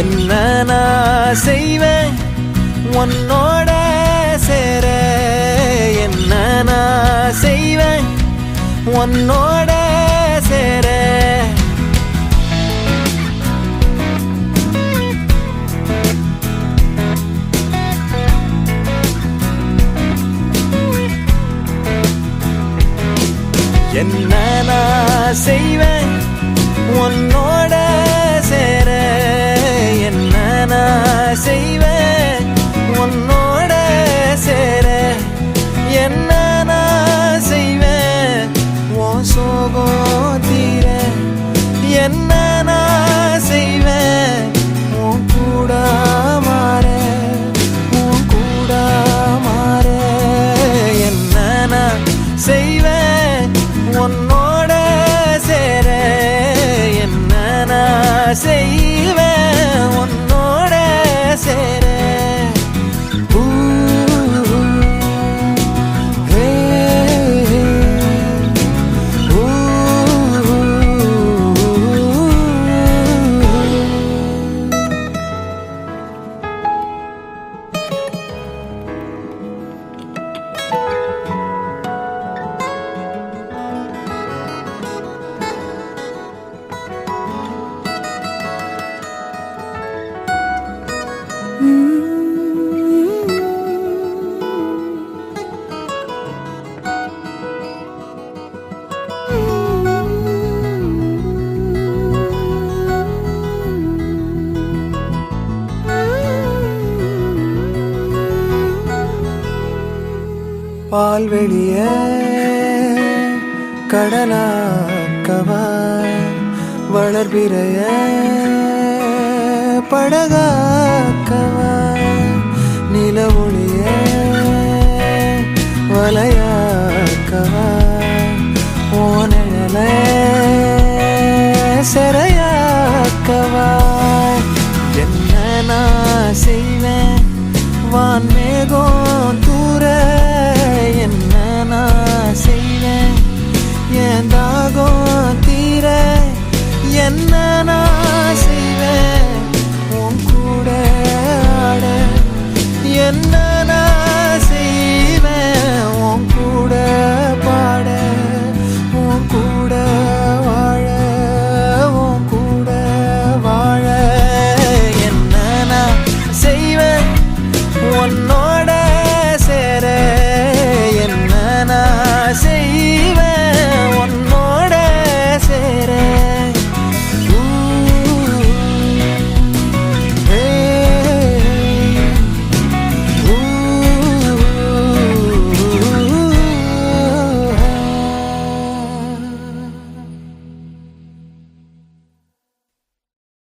என்ன நான் செய்வேன் உன்னோட சேர என்ன நான் செய்வேன் உன்னோட சேர. என்ன நான் செய்வேன் உன்னோட I say பால் வெளிய. கடலாக்கவா வளர்பிறைய. படகாக்கவா